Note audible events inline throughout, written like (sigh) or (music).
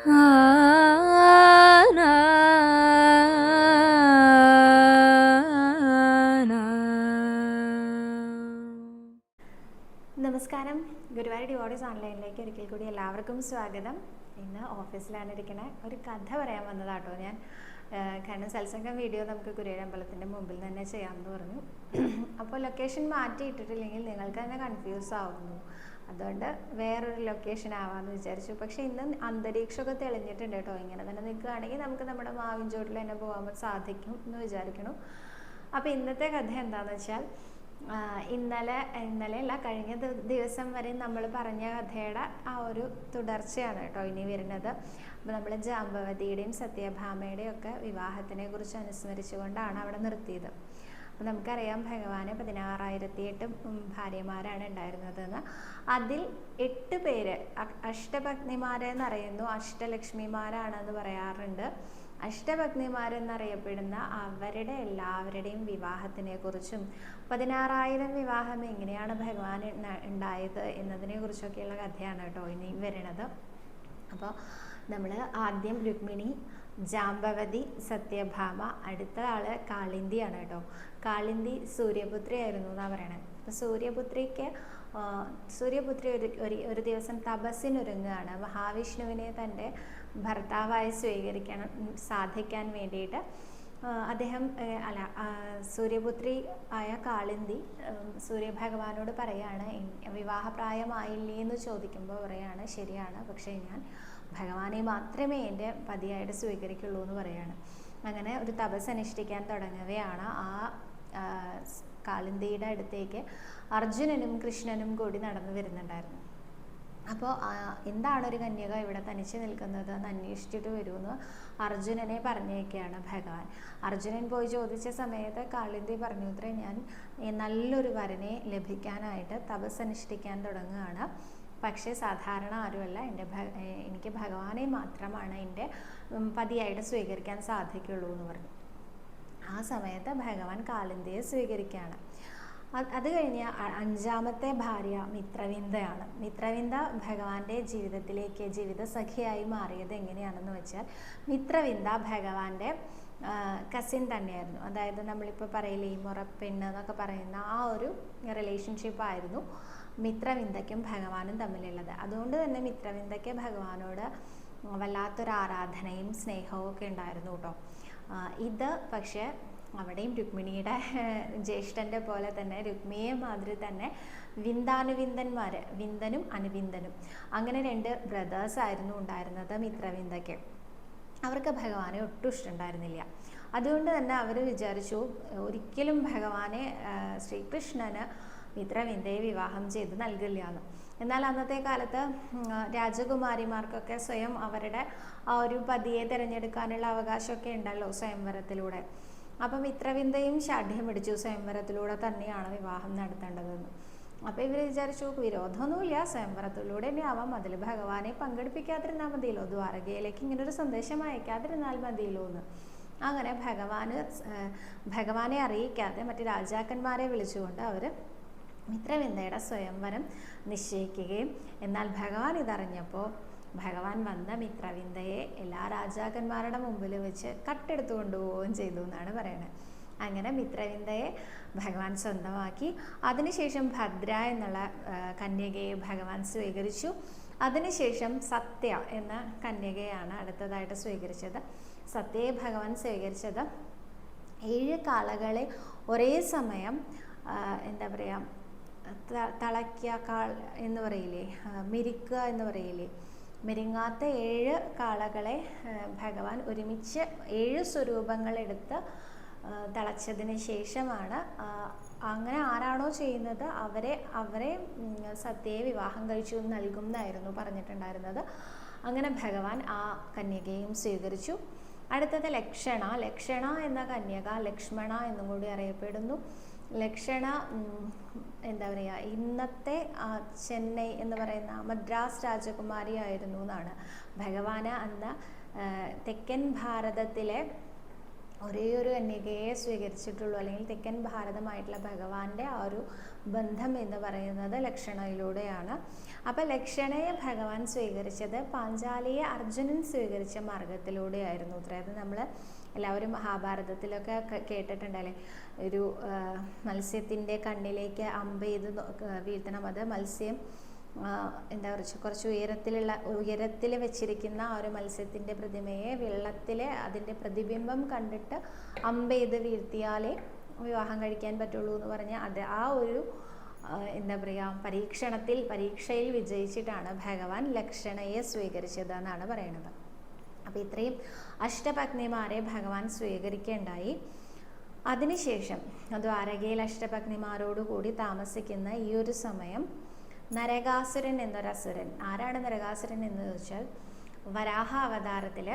നമസ്കാരം. ഗുരുവായൂർ ഡിവോഡീസ് ഓൺലൈനിലേക്ക് ഒരിക്കൽ കൂടി എല്ലാവർക്കും സ്വാഗതം. ഇന്ന് ഓഫീസിലാണ് ഇരിക്കണേ ഒരു കഥ പറയാൻ വന്നതാട്ടോ ഞാൻ. കാരണം സത്സംഗം വീഡിയോ നമുക്ക് ഗുരുവായൂർ അമ്പലത്തിന്റെ മുമ്പിൽ തന്നെ ചെയ്യാമെന്ന് പറഞ്ഞു. (clears throat) അപ്പോൾ ലൊക്കേഷൻ മാറ്റി ഇട്ടിട്ടില്ലെങ്കിൽ നിങ്ങൾക്ക് തന്നെ കൺഫ്യൂസ് ആവുന്നു. അതുകൊണ്ട് വേറൊരു ലൊക്കേഷൻ ആവാന്ന് വിചാരിച്ചു. പക്ഷേ ഇന്ന് അന്തരീക്ഷമൊക്കെ തെളിഞ്ഞിട്ടുണ്ട് കേട്ടോ. ഇങ്ങനെ തന്നെ നിൽക്കുകയാണെങ്കിൽ നമുക്ക് നമ്മുടെ മാവിൻ ചോട്ടിൽ തന്നെ പോകാൻ സാധിക്കും എന്ന് വിചാരിക്കണം അപ്പോൾ ഇന്നത്തെ കഥ എന്താണെന്ന് വെച്ചാൽ ഇന്നലെ ഇന്നലെ അല്ല കഴിഞ്ഞ ദിവസം വരെ നമ്മൾ പറഞ്ഞ കഥയുടെ ആ ഒരു തുടർച്ചയാണ് കേട്ടോ ഇനി വരുന്നത്. അപ്പോൾ നമ്മൾ ജാമ്പവതിയുടെയും സത്യഭാമയുടെയും ഒക്കെ വിവാഹത്തിനെ കുറിച്ച് അനുസ്മരിച്ചുകൊണ്ടാണ് അവിടെ നിർത്തിയത്. അപ്പോൾ നമുക്കറിയാം ഭഗവാന് പതിനാറായിരത്തി എട്ട് ഭാര്യമാരാണ് ഉണ്ടായിരുന്നതെന്ന്. അതിൽ എട്ട് പേര് അ- അഷ്ടപത്നിമാരെന്ന് അറിയുന്നു അഷ്ടലക്ഷ്മിമാരാണെന്ന് പറയാറുണ്ട്. അഷ്ടഭഗ്നിമാരെന്നറിയപ്പെടുന്ന അവരുടെ എല്ലാവരുടെയും വിവാഹത്തിനെ കുറിച്ചും പതിനാറായിരം വിവാഹം എങ്ങനെയാണ് ഭഗവാൻ ഉണ്ട- ഉണ്ടായത് എന്നതിനെ കുറിച്ചൊക്കെയുള്ള കഥയാണ് കേട്ടോ ഇനി വരണത്. അപ്പോൾ നമ്മൾ ആദ്യം രുക്മിണി ജാമ്പവതി സത്യഭാമ അടുത്ത ആൾ കാളിന്തിയാണ് കേട്ടോ. കാളിന്തി സൂര്യപുത്രി ആയിരുന്നു എന്നാണ് പറയണത്. അപ്പൊ സൂര്യപുത്രിക്ക് സൂര്യപുത്രി ഒരു ഒരു ദിവസം തപസ്സിനൊരുങ്ങുകയാണ്. മഹാവിഷ്ണുവിനെ തന്റെ ഭർത്താവായി സ്വീകരിക്കണം സാധിക്കാൻ വേണ്ടിയിട്ട് അദ്ദേഹം അല്ല സൂര്യപുത്രി ആയ കാളിന്തി സൂര്യഭഗവാനോട് പറയാണ് "എൻ- വിവാഹപ്രായമായില്ലേ എന്ന് ചോദിക്കുമ്പോൾ പറയാണ് ശരിയാണ്. പക്ഷേ ഞാൻ ഭഗവാനെ മാത്രമേ എന്റെ പതിയായിട്ട് സ്വീകരിക്കുള്ളൂ എന്ന് പറയാണ്. അങ്ങനെ ഒരു തപസ് അനുഷ്ഠിക്കാൻ തുടങ്ങവെയാണ് ആ കാളിന്തിയുടെ അടുത്തേക്ക് അർജുനനും കൃഷ്ണനും കൂടി നടന്നു വരുന്നുണ്ടായിരുന്നു. അപ്പോൾ എന്താണ് ഒരു കന്യക ഇവിടെ തനിച്ച് നിൽക്കുന്നത്? എന്ന് അന്വേഷിച്ചിട്ട് വരുമെന്ന് അർജുനനെ പറഞ്ഞേക്കാണ് ഭഗവാൻ. അർജുനൻ പോയി ചോദിച്ച സമയത്ത് കാളിന്തി പറഞ്ഞു ഞാൻ നല്ലൊരു വരനെ ലഭിക്കാനായിട്ട് തപസ് അനുഷ്ഠിക്കാൻ തുടങ്ങുകയാണ്. പക്ഷേ സാധാരണ ആരുമല്ല. എന്റെ എനിക്ക് ഭഗവാനെ മാത്രമാണ് എന്റെ പതിയായിട്ട് സ്വീകരിക്കാൻ സാധിക്കുള്ളൂ എന്ന് പറഞ്ഞു. ആ സമയത്ത് ഭഗവാൻ കാലിന്തിയെ സ്വീകരിക്കുകയാണ്. അത് കഴിഞ്ഞ അഞ്ചാമത്തെ ഭാര്യ മിത്രവിന്ദയാണ്. മിത്രവിന്ദ ഭഗവാന്റെ ജീവിതത്തിലേക്ക് ജീവിത സഖിയായി മാറിയത് എങ്ങനെയാണെന്ന് വെച്ചാൽ മിത്രവിന്ദ ഭഗവാന്റെ കസിൻ തന്നെയായിരുന്നു. അതായത് നമ്മളിപ്പോൾ പറയില്ലേ ഈ മുറപ്പെണ്ണ് പറയുന്ന ആ ഒരു റിലേഷൻഷിപ്പ് ആയിരുന്നു. മിത്രവിന്ദയ്ക്കും ഭഗവാനും തമ്മിലുള്ളത്. അതുകൊണ്ട് തന്നെ മിത്രവിന്ദയ്ക്ക് ഭഗവാനോട് വല്ലാത്തൊരു ആരാധനയും സ്നേഹവും ഒക്കെ ഉണ്ടായിരുന്നു കേട്ടോ. ഇത് പക്ഷേ അവിടെയും രുക്മിണിയുടെ ജ്യേഷ്ഠന്റെ പോലെ തന്നെ രുക്മിയെ മാതിരി തന്നെ വിന്ദാനുവിന്ദന്മാർ വിന്ദനും അനുവിന്ദനും. അങ്ങനെ രണ്ട് ബ്രദേഴ്സ് ആയിരുന്നു ഉണ്ടായിരുന്നത് മിത്രവിന്ദയ്ക്ക്. അവർക്ക് ഭഗവാനെ ഒട്ടും ഇഷ്ടമുണ്ടായിരുന്നില്ല. അതുകൊണ്ട് തന്നെ അവർ വിചാരിച്ചു ഒരിക്കലും ഭഗവാനെ ശ്രീകൃഷ്ണന് മിത്രവിന്ദയെ വിവാഹം ചെയ്ത് നൽകില്ല എന്ന് എന്നാൽ അന്നത്തെ കാലത്ത് രാജകുമാരിമാർക്കൊക്കെ സ്വയം അവരുടെ ആ ഒരു പതിയെ തിരഞ്ഞെടുക്കാനുള്ള അവകാശമൊക്കെ ഉണ്ടല്ലോ സ്വയംവരത്തിലൂടെ. അപ്പം മിത്രവിന്ദയും ഷാഠ്യം പിടിച്ചു സ്വയംവരത്തിലൂടെ തന്നെയാണ് വിവാഹം നടത്തേണ്ടതെന്ന്. അപ്പോൾ ഇവർ വിചാരിച്ചു വിരോധമൊന്നുമില്ല സ്വയംവരത്തിലൂടെ തന്നെ ആവാം അതിൽ ഭഗവാനെ പങ്കെടുപ്പിക്കാതിരുന്നാൽ മതിയല്ലോ ദ്വാരകയിലേക്ക് ഇങ്ങനെ ഒരു സന്ദേശം അയക്കാതിരുന്നാൽ മതിയല്ലോ എന്ന്. അങ്ങനെ ഭഗവാന് ഭഗവാനെ അറിയിക്കാതെ മറ്റു രാജാക്കന്മാരെ വിളിച്ചുകൊണ്ട് അവർ മിത്രവിന്ദയുടെ സ്വയംവരം നിശ്ചയിക്കുകയും. എന്നാൽ ഭഗവാൻ ഇതറിഞ്ഞപ്പോൾ ഭഗവാൻ വന്ന മിത്രവിന്ദയെ എല്ലാ രാജാക്കന്മാരുടെ മുമ്പിൽ വെച്ച് കട്ടെടുത്തു കൊണ്ടുപോവുകയും ചെയ്തു എന്നാണ് പറയുന്നത് അങ്ങനെ മിത്രവിന്ദയെ ഭഗവാൻ സ്വന്തമാക്കി. അതിനുശേഷം ഭദ്ര എന്നുള്ള കന്യകയെ ഭഗവാൻ സ്വീകരിച്ചു. അതിനുശേഷം സത്യ എന്ന കന്യകയാണ് അടുത്തതായിട്ട് സ്വീകരിച്ചത്. സത്യയെ ഭഗവാൻ സ്വീകരിച്ചത്. ഏഴ് കാളകളെ ഒരേ സമയം എന്താ പറയുക തളയ്ക്കുക കാൾ എന്ന് പറയില്ലേ? മിരിക്കുക എന്ന് പറയില്ലേ? മിരിങ്ങാത്ത ഏഴ് കാളകളെ ഭഗവാൻ ഒരുമിച്ച് ഏഴ് സ്വരൂപങ്ങളെടുത്ത് തളച്ചതിന് ശേഷമാണ് അങ്ങനെ ആരാണോ ചെയ്യുന്നത് അവരെ അവരെ സത്യയെ വിവാഹം കഴിച്ചു നൽകും എന്നായിരുന്നു പറഞ്ഞിട്ടുണ്ടായിരുന്നത്. അങ്ങനെ ഭഗവാൻ ആ കന്യകയും സ്വീകരിച്ചു. അടുത്തത് ലക്ഷണ. ലക്ഷണ എന്ന കന്യക ലക്ഷ്മണ എന്നും കൂടി അറിയപ്പെടുന്നു. ലക്ഷണ എന്താ പറയുക ഇന്നത്തെ ചെന്നൈ എന്ന് പറയുന്ന മദ്രാസ് രാജകുമാരി ആയിരുന്നു എന്നാണ്. ഭഗവാന് അന്ന് തെക്കൻ ഭാരതത്തിലെ ഒരേ ഒരു കന്യകയെ സ്വീകരിച്ചിട്ടുള്ളൂ. അല്ലെങ്കിൽ തെക്കൻ ഭാരതമായിട്ടുള്ള ഭഗവാന്റെ ആ ഒരു ബന്ധം എന്ന് പറയുന്നത് ലക്ഷണയിലൂടെയാണ്. അപ്പം ലക്ഷണയെ ഭഗവാൻ സ്വീകരിച്ചത് പാഞ്ചാലിയെ അർജുനൻ സ്വീകരിച്ച മാർഗത്തിലൂടെയായിരുന്നു. അതായത് നമ്മൾ എല്ലാവരും മഹാഭാരതത്തിലൊക്കെ കേട്ടിട്ടുണ്ടല്ലേ? ഒരു മത്സ്യത്തിന്റെ കണ്ണിലേക്ക് അമ്പ് ചെയ്ത് വീഴ്ത്തണം. അത് മത്സ്യം എന്താ പറയുക കുറച്ച് ഉയരത്തിലുള്ള ഉയരത്തിൽ വെച്ചിരിക്കുന്ന ആ ഒരു മത്സ്യത്തിന്റെ പ്രതിമയെ വെള്ളത്തിൽ അതിന്റെ പ്രതിബിംബം കണ്ടിട്ട് അമ്പ് ചെയ്ത് വീഴ്ത്തിയാലേ വിവാഹം കഴിക്കാൻ പറ്റുള്ളൂ എന്ന് പറഞ്ഞ് അത് ആ ഒരു എന്താ പറയുക പരീക്ഷണത്തിൽ പരീക്ഷയിൽ വിജയിച്ചിട്ടാണ് ഭഗവാൻ ലക്ഷണയെ സ്വീകരിച്ചത് എന്നാണ് പറയുന്നത് അപ്പോൾ ഇത്രയും അഷ്ടപത്നിമാരെ ഭഗവാൻ സ്വീകരിക്കേണ്ടായി. അതിനുശേഷം ദ്വാരകയിൽ അഷ്ടപത്നിമാരോടുകൂടി താമസിക്കുന്ന ഈ ഒരു സമയം നരകാസുരൻ എന്നൊരസുരൻ. ആരാണ് നരകാസുരൻ എന്ന് ചോദിച്ചാൽ വരാഹ അവതാരത്തിൽ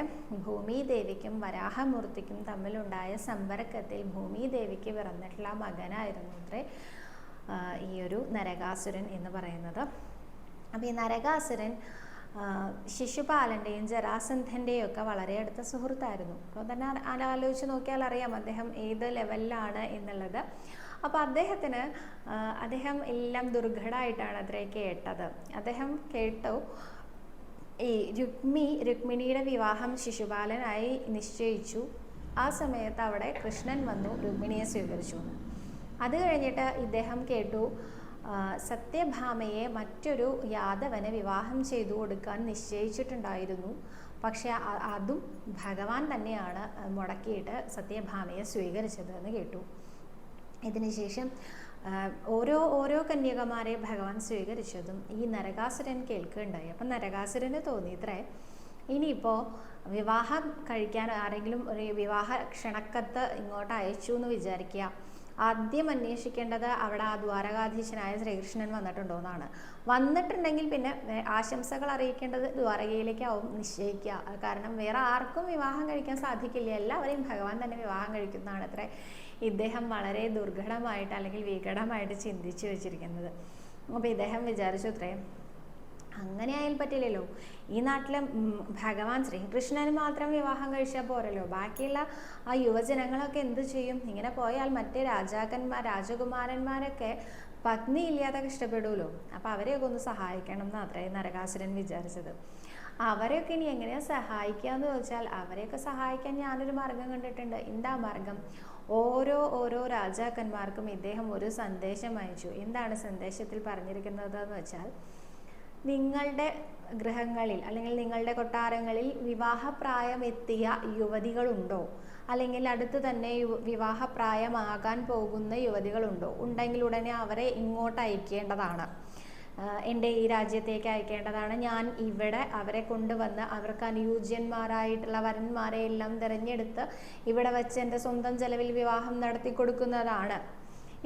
ഭൂമിദേവിക്കും വരാഹമൂർത്തിക്കും തമ്മിലുണ്ടായ സമ്പർക്കത്തിൽ ഭൂമിദേവിക്ക് പിറന്നിട്ടുള്ള മകനായിരുന്നു അത്രേ ഈ ഒരു നരകാസുരൻ എന്ന് പറയുന്നത്. അപ്പോൾ ഈ നരകാസുരൻ ശിശുപാലന്റെയും ജരാസന്ധന്റെയും ഒക്കെ വളരെ അടുത്ത സുഹൃത്തായിരുന്നു. അപ്പോൾ തന്നെ ആലോചിച്ച് നോക്കിയാൽ അറിയാം അദ്ദേഹം ഏത് ലെവലിലാണ് എന്നുള്ളത്. അപ്പോൾ അദ്ദേഹത്തിന് അദ്ദേഹം എല്ലാം ദുർഘടമായിട്ടാണ് അത്രേ കേട്ടത് അദ്ദേഹം കേട്ടു ഈ രുക്മി രുക്മിണിയുടെ വിവാഹം ശിശുപാലനായി നിശ്ചയിച്ചു. ആ സമയത്ത് അവിടെ കൃഷ്ണൻ വന്നു രുക്മിണിയെ സ്വീകരിച്ചു. അത് കഴിഞ്ഞിട്ട് ഇദ്ദേഹം കേട്ടു സത്യഭാമയെ മറ്റൊരു യാദവനെ വിവാഹം ചെയ്തു കൊടുക്കാൻ നിശ്ചയിച്ചിട്ടുണ്ടായിരുന്നു. പക്ഷെ അതും ഭഗവാൻ തന്നെയാണ് മുടക്കിയിട്ട് സത്യഭാമയെ സ്വീകരിച്ചത് എന്ന് കേട്ടു. ഇതിനുശേഷം ഓരോ ഓരോ കന്യകമാരെ ഭഗവാൻ സ്വീകരിച്ചതും ഈ നരകാസുരൻ കേൾക്കുകയുണ്ടായി. അപ്പം നരകാസുരന് തോന്നി ഇത്രേ ഇനിയിപ്പോൾ വിവാഹം കഴിക്കാൻ ആരെങ്കിലും ഒരു വിവാഹ ക്ഷണക്കത്ത് ഇങ്ങോട്ട് അയച്ചു എന്ന് വിചാരിക്കുക ആദ്യം അന്വേഷിക്കേണ്ടത് അവിടെ ആ ദ്വാരകാധീശനായ ശ്രീകൃഷ്ണൻ വന്നിട്ടുണ്ടോ എന്നാണ്. വന്നിട്ടുണ്ടെങ്കിൽ പിന്നെ ആശംസകൾ അറിയിക്കേണ്ടത് ദ്വാരകയിലേക്കാവും നിശ്ചയിക്കുക. കാരണം വേറെ ആർക്കും വിവാഹം കഴിക്കാൻ സാധിക്കില്ല. എല്ലാവരെയും ഭഗവാൻ തന്നെ വിവാഹം കഴിക്കുന്നതാണ് അത്ര ഇദ്ദേഹം വളരെ ദുർഘടമായിട്ട് അല്ലെങ്കിൽ വികടമായിട്ട് ചിന്തിച്ചു വെച്ചിരിക്കുന്നത്. അപ്പോൾ ഇദ്ദേഹം വിചാരിച്ചു അത്രയും അങ്ങനെ ആയാലും പറ്റില്ലല്ലോ. ഈ നാട്ടിലെ ഭഗവാൻ ശ്രീകൃഷ്ണന് മാത്രം വിവാഹം കഴിച്ചാൽ പോരല്ലോ. ബാക്കിയുള്ള ആ യുവജനങ്ങളൊക്കെ എന്ത് ചെയ്യും? ഇങ്ങനെ പോയാൽ മറ്റേ രാജാക്കന്മാർ രാജകുമാരന്മാരൊക്കെ പത്നി ഇല്ലാതെ കഷ്ടപ്പെടുമല്ലോ അപ്പോൾ അവരെയൊക്കെ ഒന്ന് സഹായിക്കണം എന്ന് അത്രയും നരകാസുരൻ വിചാരിച്ചത്. അവരെയൊക്കെ ഇനി എങ്ങനെയാണ് സഹായിക്കുക എന്ന് ചോദിച്ചാൽ അവരെയൊക്കെ സഹായിക്കാൻ ഞാനൊരു മാർഗം കണ്ടിട്ടുണ്ട്. എന്താ മാർഗം? ഓരോ ഓരോ രാജാക്കന്മാർക്കും ഇദ്ദേഹം ഒരു സന്ദേശം അയച്ചു. എന്താണ് സന്ദേശത്തിൽ പറഞ്ഞിരിക്കുന്നത് എന്ന് വെച്ചാൽ നിങ്ങളുടെ ഗൃഹങ്ങളിൽ അല്ലെങ്കിൽ നിങ്ങളുടെ കൊട്ടാരങ്ങളിൽ വിവാഹപ്രായമെത്തിയ യുവതികളുണ്ടോ? അല്ലെങ്കിൽ അടുത്ത് തന്നെ വിവാഹപ്രായമാകാൻ പോകുന്ന യുവതികളുണ്ടോ? ഉണ്ടെങ്കിൽ ഉടനെ അവരെ ഇങ്ങോട്ട് അയക്കേണ്ടതാണ്. എന്റെ ഈ രാജ്യത്തേക്ക് അയക്കേണ്ടതാണ്. ഞാൻ ഇവിടെ അവരെ കൊണ്ടുവന്ന് അവർക്ക് അനുയോജ്യന്മാരായിട്ടുള്ള വരന്മാരെ എല്ലാം തിരഞ്ഞെടുത്ത് ഇവിടെ വെച്ച് എന്റെ സ്വന്തം ചെലവിൽ വിവാഹം നടത്തി കൊടുക്കുന്നതാണ്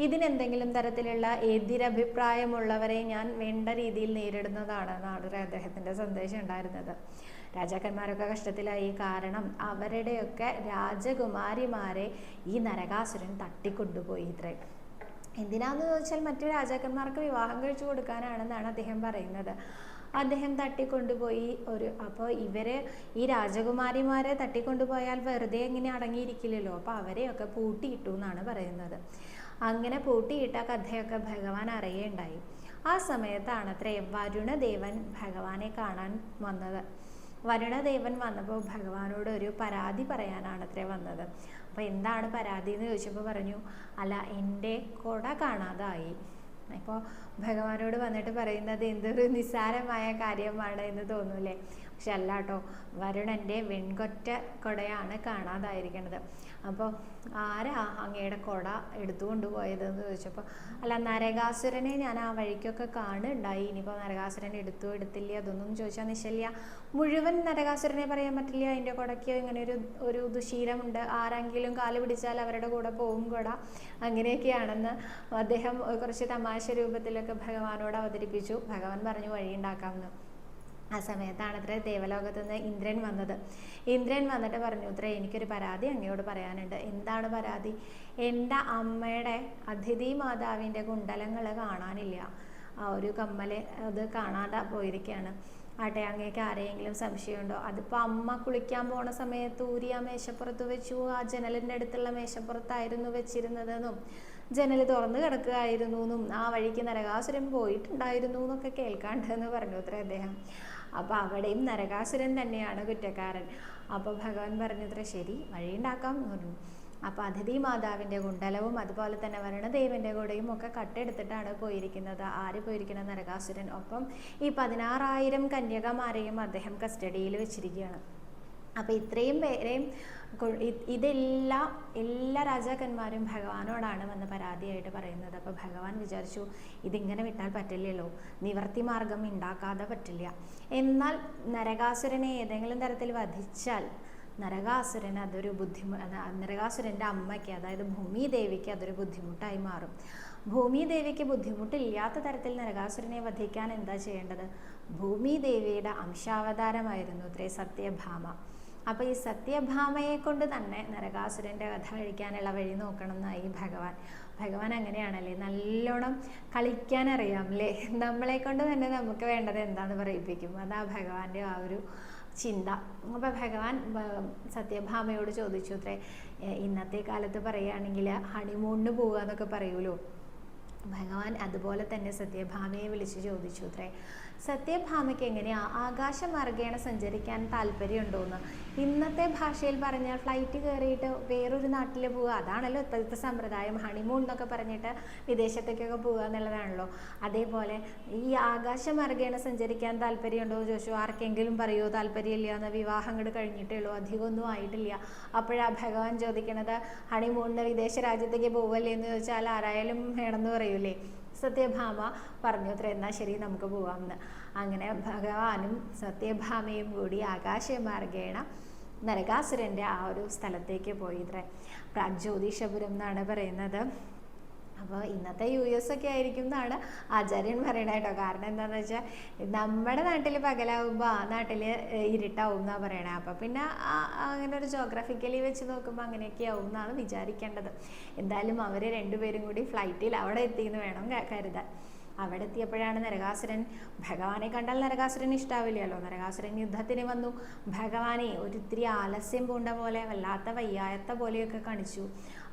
ഇതിനെന്തെങ്കിലും തരത്തിലുള്ള എതിരഭിപ്രായമുള്ളവരെ ഞാൻ വേണ്ട രീതിയിൽ നേരിടുന്നതാണ് എന്നാണ് അദ്ദേഹത്തിന്റെ സന്ദേശം ഉണ്ടായിരുന്നത്. രാജാക്കന്മാരൊക്കെ കഷ്ടത്തിലായി. കാരണം അവരുടെയൊക്കെ രാജകുമാരിമാരെ ഈ നരകാസുരൻ തട്ടിക്കൊണ്ടുപോയി ഇത്രേ. എന്തിനാന്ന് ചോദിച്ചാൽ മറ്റു രാജാക്കന്മാർക്ക് വിവാഹം കഴിച്ചു കൊടുക്കാനാണെന്നാണ് അദ്ദേഹം പറയുന്നത്. അദ്ദേഹം തട്ടിക്കൊണ്ടുപോയി ഒരു അപ്പോൾ ഇവരെ ഈ രാജകുമാരിമാരെ തട്ടിക്കൊണ്ടുപോയാൽ വെറുതെ എങ്ങനെ അടങ്ങിയിരിക്കില്ലല്ലോ. അപ്പോൾ അവരെയൊക്കെ പൂട്ടിയിട്ടു എന്നാണ് പറയുന്നത്. അങ്ങനെ പൂട്ടിയിട്ട കഥയൊക്കെ ഭഗവാൻ അറിയുണ്ടായി ആ സമയത്താണ് അത്രേ വരുണദേവൻ ഭഗവാനെ കാണാൻ വന്നത്. വരുണദേവൻ വന്നപ്പോൾ ഭഗവാനോട് ഒരു പരാതി പറയാനാണ് അത്രേ വന്നത്. അപ്പോൾ എന്താണ് പരാതി എന്ന് ചോദിച്ചപ്പോൾ പറഞ്ഞു അല്ല എന്റെ കൊട കാണാതായി. ഇപ്പോൾ ഭഗവാനോട് വന്നിട്ട് പറയുന്നത് എന്തൊരു നിസ്സാരമായ കാര്യമാണ് എന്ന് തോന്നൂലേ പക്ഷെ അല്ല കേട്ടോ വരുണന്റെ വെൺകൊറ്റ കൊടയാണ് കാണാതായിരിക്കണത്. അപ്പോൾ ആരാ അങ്ങയുടെ കൊട എടുത്തുകൊണ്ട് പോയതെന്ന് ചോദിച്ചപ്പോൾ അല്ല നരകാസുരനെ ഞാൻ ആ വഴിക്കൊക്കെ കാണുണ്ടായി ഇനിയിപ്പോൾ നരകാസുരൻ എടുത്തു എടുത്തില്ല? അതൊന്നും ചോദിച്ചാൽ നിശല്യ. മുഴുവൻ നരകാസുരനെ പറയാൻ പറ്റില്ല അതിന്റെ കൊടയ്ക്ക് ഇങ്ങനെ ഒരു ഒരു ദുശീലമുണ്ട്. ആരെങ്കിലും കാൽ പിടിച്ചാൽ അവരുടെ കൂടെ പോകും കൊട. അങ്ങനെയൊക്കെയാണെന്ന് അദ്ദേഹം കുറച്ച് തമാശ രൂപത്തിലൊക്കെ ഭഗവാനോട് അവതരിപ്പിച്ചു. ഭഗവാൻ പറഞ്ഞു വഴി ഉണ്ടാക്കാമെന്ന്. ആ സമയത്താണ് അത്ര ദേവലോകത്ത് നിന്ന് ഇന്ദ്രൻ വന്നത്. ഇന്ദ്രൻ വന്നിട്ട് പറഞ്ഞു ഉത്ര എനിക്കൊരു പരാതി അങ്ങയോട് പറയാനുണ്ട്. എന്താണ് പരാതി? എന്റെ അമ്മയുടെ അതിഥി മാതാവിന്റെ കുണ്ടലങ്ങൾ കാണാനില്ല. ആ ഒരു കമ്മൽ അത് കാണാതെ പോയിരിക്കുകയാണ് ആട്ടെ അങ്ങേക്ക് ആരെയെങ്കിലും സംശയമുണ്ടോ? അതിപ്പോൾ അമ്മ കുളിക്കാൻ പോണ സമയത്ത് ഊരി ആ മേശപ്പുറത്ത് വെച്ചു. ആ ജനലിന്റെ അടുത്തുള്ള മേശപ്പുറത്തായിരുന്നു വെച്ചിരുന്നതെന്നും ജനൽ തുറന്ന് കിടക്കുകയായിരുന്നു എന്നും ആ വഴിക്ക് നരകാസുരൻ പോയിട്ടുണ്ടായിരുന്നു എന്നൊക്കെ കേൾക്കാണ്ടെന്ന് പറഞ്ഞു അത്ര അദ്ദേഹം. അപ്പോൾ അവിടെയും നരകാസുരൻ തന്നെയാണ് കുറ്റക്കാരൻ. അപ്പോൾ ഭഗവാൻ പറഞ്ഞത്ര ശരി വഴി ഉണ്ടാക്കാം എന്ന്. പറഞ്ഞു അപ്പോൾ അതിഥി മാതാവിന്റെ കുണ്ടലവും അതുപോലെ തന്നെ വരണദേവന്റെ കൂടെയും ഒക്കെ കട്ടെടുത്തിട്ടാണ് പോയിരിക്കുന്നത്. ആര് പോയിരിക്കുന്ന നരകാസുരൻ. ഒപ്പം ഈ പതിനാറായിരം കന്യകമാരെയും അദ്ദേഹം കസ്റ്റഡിയിൽ വെച്ചിരിക്കുകയാണ്. അപ്പോൾ ഇത്രയും പേരെയും ഇതെല്ലാം എല്ലാ രാജാക്കന്മാരും ഭഗവാനോടാണ് വന്ന് പരാതിയായിട്ട് പറയുന്നത്. അപ്പോൾ ഭഗവാൻ വിചാരിച്ചു ഇതിങ്ങനെ വിട്ടാൽ പറ്റില്ലല്ലോ. നിവർത്തി മാർഗം ഉണ്ടാക്കാതെ പറ്റില്ല. എന്നാൽ നരകാസുരനെ ഏതെങ്കിലും തരത്തിൽ വധിച്ചാൽ നരകാസുരൻ അതൊരു ബുദ്ധിമുട്ട് നരകാസുരന്റെ അമ്മയ്ക്ക് അതായത് ഭൂമി ദേവിക്ക് അതൊരു ബുദ്ധിമുട്ടായി മാറും. ഭൂമി ദേവിക്ക് ബുദ്ധിമുട്ടില്ലാത്ത തരത്തിൽ നരകാസുരനെ വധിക്കാൻ എന്താ ചെയ്യേണ്ടത്? ഭൂമി ദേവിയുടെ അംശാവതാരമായിരുന്നു ഇത്രേ സത്യഭാമ അപ്പോൾ ഈ സത്യഭാമയെ കൊണ്ട് തന്നെ നരകാസുരന്റെ കഥ കഴിക്കാനുള്ള വഴി നോക്കണം എന്നായി ഭഗവാൻ. ഭഗവാൻ അങ്ങനെയാണല്ലേ? നല്ലോണം കളിക്കാൻ അറിയാം അല്ലേ നമ്മളെ കൊണ്ട് തന്നെ നമുക്ക് വേണ്ടത് എന്താന്ന് പറയിപ്പിക്കും. അതാ ഭഗവാന്റെ ആ ഒരു ചിന്ത. അപ്പോൾ ഭഗവാൻ സത്യഭാമയോട് ചോദിച്ചു അത്രേ ഇന്നത്തെ കാലത്ത് പറയുകയാണെങ്കിൽ ഹണിമൂണിന് പോവുക എന്നൊക്കെ പറയൂലോ? ഭഗവാൻ അതുപോലെ തന്നെ സത്യഭാമയെ വിളിച്ച് ചോദിച്ചു അത്രേ. സത്യഭാമയ്ക്ക് എങ്ങനെയാ? ആകാശമാർഗേണ സഞ്ചരിക്കാൻ താല്പര്യമുണ്ടോയെന്ന് ഇന്നത്തെ ഭാഷയിൽ പറഞ്ഞാൽ ഫ്ലൈറ്റ് കയറിയിട്ട് വേറൊരു നാട്ടിൽ പോവുക അതാണല്ലോ ഇപ്പോഴത്തെ സമ്പ്രദായം ഹണിമൂൺ എന്നൊക്കെ പറഞ്ഞിട്ട് വിദേശത്തേക്കൊക്കെ പോവുക എന്നുള്ളതാണല്ലോ. അതേപോലെ ഈ ആകാശമാർഗേണ സഞ്ചരിക്കാൻ താല്പര്യമുണ്ടോ ചോദിച്ചു. ആർക്കെങ്കിലും പറയുമോ താല്പര്യമില്ല എന്ന് വിവാഹം കൂടെ കഴിഞ്ഞിട്ടേ ഉള്ളൂ അധികമൊന്നും ആയിട്ടില്ല. അപ്പോഴാ ഭഗവാൻ ചോദിക്കണത് ഹണിമൂണിന് വിദേശ രാജ്യത്തേക്ക് പോവല്ലേ? എന്ന് ചോദിച്ചാൽ ആരായാലും വേണമെന്ന് പറയൂലേ? സത്യഭാമ പറഞ്ഞു അത്ര എന്നാൽ ശരി നമുക്ക് പോവാമെന്ന് അങ്ങനെ ഭഗവാനും സത്യഭാമയും കൂടി ആകാശമാർഗേണ നരകാസുരന്റെ ആ ഒരു സ്ഥലത്തേക്ക് പോയി ഇത്രേ പ്രാഗ്ജ്യോതിഷപുരം എന്നാണ് പറയുന്നത്. അപ്പോൾ ഇന്നത്തെ യു എസ് ഒക്കെ ആയിരിക്കും എന്നാണ് ആചാര്യൻ പറയണത് കേട്ടോ. കാരണം എന്താണെന്ന് വെച്ചാൽ നമ്മുടെ നാട്ടിൽ പകലാവുമ്പോൾ ആ നാട്ടിൽ ഇരുട്ടാവും എന്നാണ് പറയണത് അപ്പോൾ പിന്നെ അങ്ങനെ ഒരു ജോഗ്രഫിക്കലി വെച്ച് നോക്കുമ്പോൾ അങ്ങനെയൊക്കെ ആവും എന്നാണ് വിചാരിക്കേണ്ടത്. എന്തായാലും അവർ രണ്ടുപേരും കൂടി ഫ്ലൈറ്റിൽ അവിടെ എത്തിയെന്ന് വേണം കരുതാൻ. അവിടെ എത്തിയപ്പോഴാണ് നരകാസുരൻ. ഭഗവാനെ കണ്ടാൽ നരകാസുരൻ ഇഷ്ടാവില്ലല്ലോ. നരകാസുരൻ യുദ്ധത്തിന് വന്നു. ഭഗവാനെ ഒരിത്തിരി ആലസ്യം പൂണ്ട പോലെ വല്ലാത്ത വയ്യായത്ത പോലെയൊക്കെ കാണിച്ചു.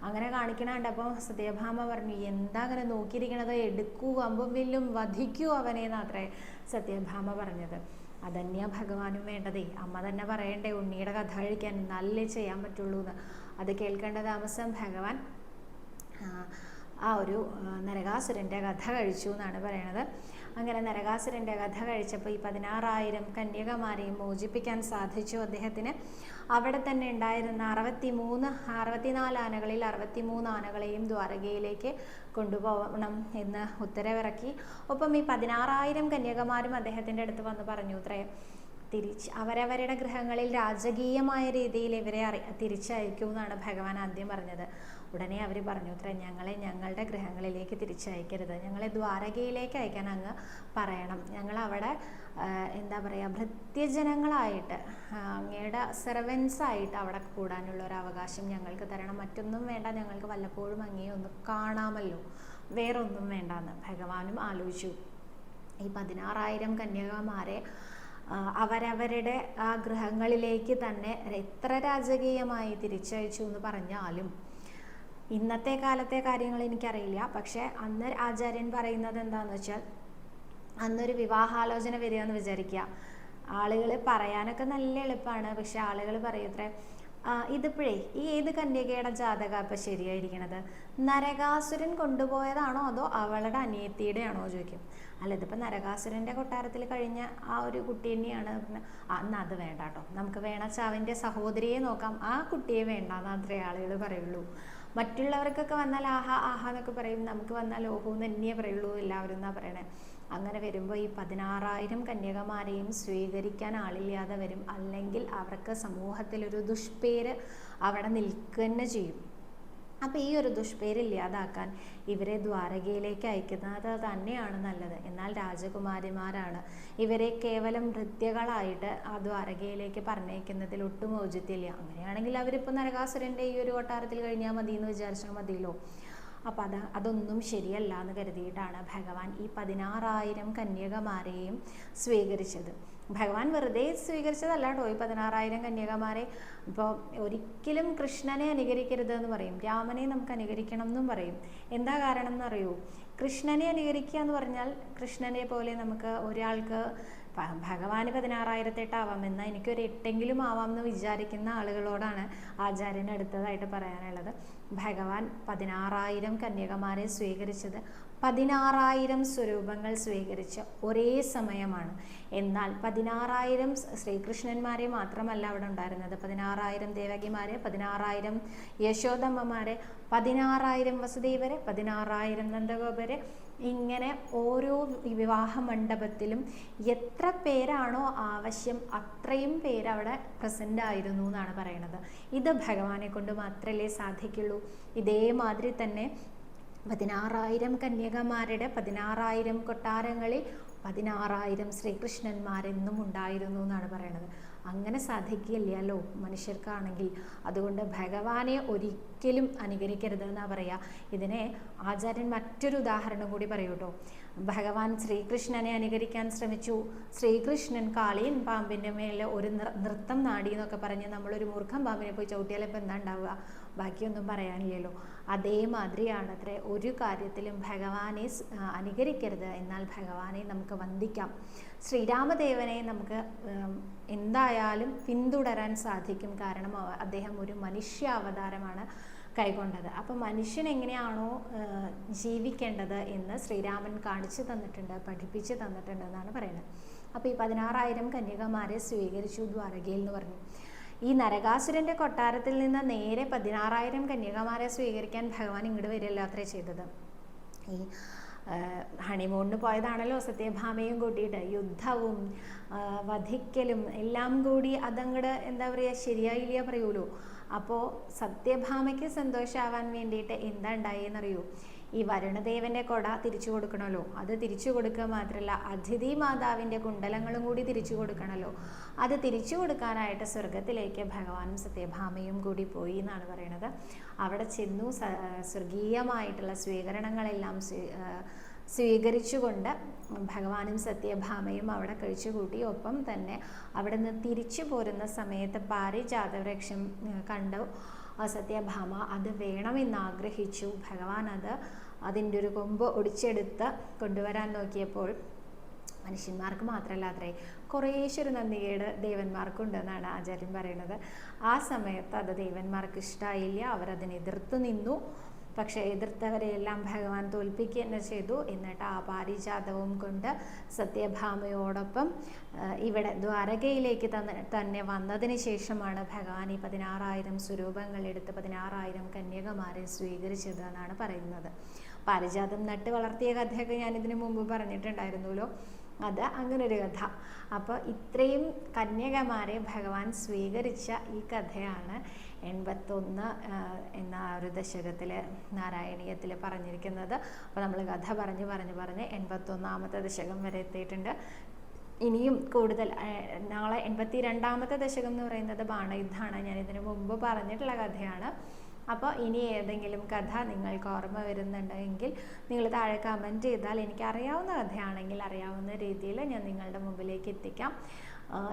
അങ്ങനെ കാണിക്കണ അപ്പോൾ സത്യഭാമ പറഞ്ഞു എന്താ അങ്ങനെ നോക്കിയിരിക്കണത്? എടുക്കൂ അമ്പും വില്ലും വധിക്കൂ അവനെ എന്നാത്രേ സത്യഭാമ പറഞ്ഞത്. അതന്നെയാ ഭഗവാനും വേണ്ടതേ. അമ്മ തന്നെ പറയണ്ടേ ഉണ്ണിയുടെ കഥ കഴിക്കാൻ നല്ല ചെയ്യാൻ പറ്റുള്ളൂ എന്ന് അത് കേൾക്കേണ്ട താമസം ഭഗവാൻ ആ, ഒരു നരകാസുരന്റെ കഥ കഴിച്ചു എന്നാണ് പറയണത്. അങ്ങനെ നരകാസുരന്റെ കഥ കഴിച്ചപ്പോൾ ഈ പതിനാറായിരം കന്യകമാരെയും മോചിപ്പിക്കാൻ സാധിച്ചു അദ്ദേഹത്തിന്. അവിടെ തന്നെ ഉണ്ടായിരുന്ന അറുപത്തി മൂന്ന് അറുപത്തിനാല് ആനകളിൽ അറുപത്തി മൂന്ന് ആനകളെയും ദ്വാരകയിലേക്ക് കൊണ്ടുപോകണം എന്ന് ഉത്തരവിറക്കി. ഒപ്പം ഈ പതിനാറായിരം കന്യകമാരും അദ്ദേഹത്തിന്റെ അടുത്ത് വന്ന് പറഞ്ഞു ഇത്രേ തിരിച്ച് അവരവരുടെ ഗൃഹങ്ങളിൽ രാജകീയമായ രീതിയിൽ ഇവരെ അറി തിരിച്ചയക്കും എന്നാണ് ഭഗവാൻ ആദ്യം പറഞ്ഞത്. ഉടനെ അവർ പറഞ്ഞു അത്ര ഞങ്ങളെ ഞങ്ങളുടെ ഗ്രഹങ്ങളിലേക്ക് തിരിച്ചയക്കരുത്. ഞങ്ങളെ ദ്വാരകയിലേക്ക് അയക്കാൻ അങ്ങ് പറയണം. ഞങ്ങൾ അവിടെ എന്താ പറയുക ഭൃത്യജനങ്ങളായിട്ട് അങ്ങയുടെ സെർവൻസ് ആയിട്ട് അവിടെ കൂടാനുള്ള ഒരു അവകാശം ഞങ്ങൾക്ക് തരണം. മറ്റൊന്നും വേണ്ട ഞങ്ങൾക്ക് വല്ലപ്പോഴും അങ്ങേ ഒന്ന് കാണാമല്ലോ. വേറൊന്നും വേണ്ടെന്ന്. ഭഗവാനും ആലോചിച്ചു. ഈ പതിനാറായിരം കന്യകമാരെ അവരവരുടെ ആ ഗൃഹങ്ങളിലേക്ക് തന്നെ എത്ര രാജകീയമായി തിരിച്ചയച്ചു എന്ന് പറഞ്ഞാലും ഇന്നത്തെ കാലത്തെ കാര്യങ്ങൾ എനിക്കറിയില്ല. പക്ഷേ അന്ന് ആചാര്യൻ പറയുന്നത് എന്താണെന്ന് വെച്ചാൽ അന്നൊരു വിവാഹാലോചന വരിക എന്ന് വിചാരിക്കുക. ആളുകൾ പറയാനൊക്കെ നല്ല എളുപ്പമാണ് പക്ഷെ ആളുകൾ പറയത്രേ "ആ, ഇതിപ്പോഴേ ഈ ഏത് കന്യകയുടെ ജാതക ഇപ്പം ശരിയായിരിക്കണത്? നരകാസുരൻ കൊണ്ടുപോയതാണോ അതോ അവളുടെ അനിയത്തിയുടെ ആണോ ചോദിക്കും. അല്ല ഇതിപ്പോൾ നരകാസുരന്റെ കൊട്ടാരത്തിൽ കഴിഞ്ഞ ആ ഒരു കുട്ടി തന്നെയാണ്. അന്ന് അത് വേണ്ട കേട്ടോ നമുക്ക് വേണച്ചാവിന്റെ സഹോദരിയെ നോക്കാം. ആ കുട്ടിയെ വേണ്ട എന്നത്രേ ആളുകൾ പറയുള്ളൂ. മറ്റുള്ളവർക്കൊക്കെ വന്നാൽ ആഹാ ആഹാ എന്നൊക്കെ പറയും. നമുക്ക് വന്നാൽ ഓഹോ എന്ന് തന്നെയേ പറയുള്ളൂ എല്ലാവരും എന്നാ പറയണേ. അങ്ങനെ വരുമ്പോൾ ഈ പതിനാറായിരം കന്യകമാരെയും സ്വീകരിക്കാൻ ആളില്ലാതെ വരും. അല്ലെങ്കിൽ അവർക്ക് സമൂഹത്തിലൊരു ദുഷ്പേര് അവിടെ നിൽക്കുക തന്നെ ചെയ്യും. അപ്പോൾ ഈ ഒരു ദുഷ്പേര് ഇല്ലാതാക്കാൻ ഇവരെ ദ്വാരകയിലേക്ക് അയക്കുന്നത് തന്നെയാണ് നല്ലത്. എന്നാൽ രാജകുമാരിമാരാണ് ഇവരെ കേവലം ഭൃത്യകളായിട്ട് ആ ദ്വാരകയിലേക്ക് പറഞ്ഞയക്കുന്നതിൽ ഒട്ടും ഔചിത്യമില്ല അങ്ങനെയാണെങ്കിൽ അവരിപ്പോൾ നരകാസുരന്റെ ഈ ഒരു കൊട്ടാരത്തിൽ കഴിഞ്ഞാൽ മതി എന്ന് വിചാരിച്ചാൽ മതിയല്ലോ. അപ്പം അത് അതൊന്നും ശരിയല്ല എന്ന് കരുതിയിട്ടാണ് ഭഗവാൻ ഈ പതിനാറായിരം കന്യകമാരെയും സ്വീകരിച്ചത്. ഭഗവാൻ വെറുതെ സ്വീകരിച്ചതല്ല കേട്ടോ ഈ പതിനാറായിരം കന്യകമാരെ. ഇപ്പോൾ ഒരിക്കലും കൃഷ്ണനെ അനുകരിക്കരുത് എന്ന് പറയും. രാമനെ നമുക്ക് അനുകരിക്കണം എന്നും പറയും. എന്താ കാരണം എന്ന് എന്നറിയൂ? കൃഷ്ണനെ അനുകരിക്കുക എന്ന് പറഞ്ഞാൽ കൃഷ്ണനെ പോലെ നമുക്ക് ഒരാൾക്ക് ഭഗവാന് പതിനാറായിരത്തെട്ടാവാം. എന്നാൽ എനിക്കൊരു എട്ടെങ്കിലും ആവാം എന്ന് വിചാരിക്കുന്ന ആളുകളോടാണ് ആചാര്യന് അടുത്തതായിട്ട് പറയാനുള്ളത്. ഭഗവാൻ പതിനാറായിരം കന്യകമാരെ സ്വീകരിച്ചത്. പതിനാറായിരം സ്വരൂപങ്ങൾ സ്വീകരിച്ച ഒരേ സമയമാണ്. എന്നാൽ പതിനാറായിരം ശ്രീകൃഷ്ണന്മാരെ മാത്രമല്ല അവിടെ ഉണ്ടായിരുന്നത്. പതിനാറായിരം ദേവകിമാരെ പതിനാറായിരം യശോദമ്മമാരെ പതിനാറായിരം വസുദേവരെ പതിനാറായിരം നന്ദഗോപരെ. ഇങ്ങനെ ഓരോ വിവാഹ മണ്ഡപത്തിലും എത്ര പേരാണോ ആവശ്യം അത്രയും പേരവിടെ പ്രസന്റ് ആയിരുന്നു എന്നാണ് പറയുന്നത്. ഇത് ഭഗവാനെ കൊണ്ട് മാത്രമല്ലേ സാധിക്കുള്ളൂ. ഇതേമാതിരി തന്നെ പതിനാറായിരം കന്യകമാരുടെ പതിനാറായിരം കൊട്ടാരങ്ങളിൽ പതിനാറായിരം ശ്രീകൃഷ്ണന്മാരെന്നും ഉണ്ടായിരുന്നു എന്നാണ് പറയണത്. അങ്ങനെ സാധിക്കില്ലല്ലോ മനുഷ്യർക്കാണെങ്കിൽ. അതുകൊണ്ട് ഭഗവാനെ ഒരിക്കലും അനുകരിക്കരുത് എന്നാ പറയുക ഇതിനെ ആചാര്യൻ മറ്റൊരു ഉദാഹരണം കൂടി പറയൂട്ടോ ഭഗവാൻ ശ്രീകൃഷ്ണനെ അനുകരിക്കാൻ ശ്രമിച്ചു. ശ്രീകൃഷ്ണൻ കാളിയൻ പാമ്പിന്റെ മേലെ ഒരു നൃത്തം നാടി എന്നൊക്കെ പറഞ്ഞ് നമ്മളൊരു മൂർഖം പാമ്പിനെ പോയി ചവിട്ടിയാൽ ഇപ്പം എന്താ ഉണ്ടാവുക? ബാക്കിയൊന്നും പറയാനില്ലല്ലോ. അതേമാതിരിയാണ് അത്ര ഒരു കാര്യത്തിലും ഭഗവാനെ അനുകരിക്കരുത്. എന്നാൽ ഭഗവാനെ നമുക്ക് വന്ദിക്കാം. ശ്രീരാമദേവനെ നമുക്ക് എന്തായാലും പിന്തുടരാൻ സാധിക്കും. കാരണം അദ്ദേഹം ഒരു മനുഷ്യ അവതാരമാണ് കൈകൊണ്ടത്. അപ്പം മനുഷ്യൻ എങ്ങനെയാണോ ജീവിക്കേണ്ടത് എന്ന് ശ്രീരാമൻ കാണിച്ചു തന്നിട്ടുണ്ട് പഠിപ്പിച്ചു തന്നിട്ടുണ്ട് എന്നാണ് പറയുന്നത്. അപ്പോൾ ഈ പതിനാറായിരം കന്യകമാരെ സ്വീകരിച്ചു ദ്വാരകയിൽ എന്ന് പറഞ്ഞു. ഈ നരകാസുരന്റെ കൊട്ടാരത്തിൽ നിന്ന് നേരെ പതിനാറായിരം കന്യകമാരെ സ്വീകരിക്കാൻ ഭഗവാൻ ഇങ്ങോട്ട് വരില്ല അത്രേ ചെയ്തത്. ഈ ഹണിമൂണിന് പോയതാണല്ലോ സത്യഭാമയും കൂട്ടിയിട്ട്. യുദ്ധവും വധിക്കലും എല്ലാം കൂടി അതങ്ങട് എന്താ പറയുക ശരിയായില്ല പറയൂലോ അപ്പോൾ സത്യഭാമയ്ക്ക് സന്തോഷമാവാൻ വേണ്ടിയിട്ട് എന്താ ഉണ്ടായെന്നറിയൂ. ഈ വരുണദേവന്റെ കൊട തിരിച്ചു കൊടുക്കണമല്ലോ. അത് തിരിച്ചു കൊടുക്കുക മാത്രമല്ല അതിഥി മാതാവിന്റെ കുണ്ടലങ്ങളും കൂടി തിരിച്ചു കൊടുക്കണമല്ലോ. അത് തിരിച്ചു കൊടുക്കാനായിട്ട് സ്വർഗത്തിലേക്ക് ഭഗവാനും സത്യഭാമയും കൂടി പോയി എന്നാണ് പറയുന്നത് അവിടെ ചെന്നു സ്വർഗീയമായിട്ടുള്ള സ്വീകരണങ്ങളെല്ലാം സ്വീകരിച്ചുകൊണ്ട് ഭഗവാനും സത്യഭാമയും അവിടെ കഴിച്ചുകൂട്ടി ഒപ്പം തന്നെ അവിടെ നിന്ന് തിരിച്ചു പോരുന്ന സമയത്ത് പാരിജാതവൃക്ഷം കണ്ടു. സത്യഭാമ അത് വേണമെന്നാഗ്രഹിച്ചു ഭഗവാൻ അത് അതിന്റെ ഒരു കൊമ്പ് ഒടിച്ചെടുത്ത് കൊണ്ടുവരാൻ നോക്കിയപ്പോൾ മനുഷ്യന്മാർക്ക് മാത്രമല്ല അത്രേ കുറേശ്ശൊരു നന്ദികേട് ദേവന്മാർക്കുണ്ടെന്നാണ് ആചാര്യൻ പറയുന്നത്. ആ സമയത്ത് അത് ദേവന്മാർക്ക് ഇഷ്ടമായില്ല അവരതിനെ എതിർത്ത് നിന്നു. പക്ഷേ എതിർത്തവരെയെല്ലാം ഭഗവാൻ തോൽപ്പിക്കുക തന്നെ ചെയ്തു. എന്നിട്ട് ആ പാരിജാതവും കൊണ്ട് സത്യഭാമയോടൊപ്പം ഇവിടെ ദ്വാരകയിലേക്ക് തന്നെ വന്നതിന് ശേഷമാണ് ഭഗവാൻ ഈ പതിനാറായിരം സ്വരൂപങ്ങൾ എടുത്ത് പതിനാറായിരം കന്യകമാരെ സ്വീകരിച്ചത് എന്നാണ് പറയുന്നത്. പാരിജാതം നട്ട് വളർത്തിയ കഥയൊക്കെ ഞാൻ ഇതിനു മുമ്പ് പറഞ്ഞിട്ടുണ്ടായിരുന്നല്ലോ. അത് അങ്ങനൊരു കഥ. അപ്പോൾ ഇത്രയും കന്യകമാരെ ഭഗവാൻ സ്വീകരിച്ച ഈ കഥയാണ് എൺപത്തൊന്ന് എന്ന ഒരു ദശകത്തിൽ നാരായണീയത്തിൽ പറഞ്ഞിരിക്കുന്നത്. അപ്പോൾ നമ്മൾ കഥ പറഞ്ഞ് പറഞ്ഞ് പറഞ്ഞ് എൺപത്തൊന്നാമത്തെ ദശകം വരെ എത്തിയിട്ടുണ്ട്. ഇനിയും കൂടുതൽ നാളെ എൺപത്തി രണ്ടാമത്തെ ദശകം എന്ന് പറയുന്നത് ബാണയുദ്ധമാണ്. ഞാൻ ഇതിനു മുമ്പ് പറഞ്ഞിട്ടുള്ള കഥയാണ്. അപ്പോൾ ഇനി ഏതെങ്കിലും കഥ നിങ്ങൾക്ക് ഓർമ്മ വരുന്നുണ്ടെങ്കിൽ നിങ്ങൾ താഴെ കമന്റ് ചെയ്താൽ എനിക്ക് അറിയാവുന്ന കഥയാണെങ്കിൽ അറിയാവുന്ന രീതിയിൽ ഞാൻ നിങ്ങളുടെ മുമ്പിലേക്ക് എത്തിക്കാം.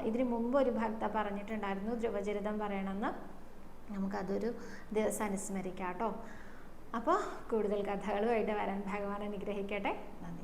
ഇതിനു മുമ്പ് ഒരു ഭക്ത പറഞ്ഞിട്ടുണ്ടായിരുന്നു ധ്രുവചരിതം പറയണമെന്ന്. നമുക്കതൊരു ദിവസം അനുസ്മരിക്കാം കേട്ടോ. അപ്പോൾ കൂടുതൽ കഥകളുമായിട്ട് വരാൻ ഭഗവാൻ അനുഗ്രഹിക്കട്ടെ. നന്ദി.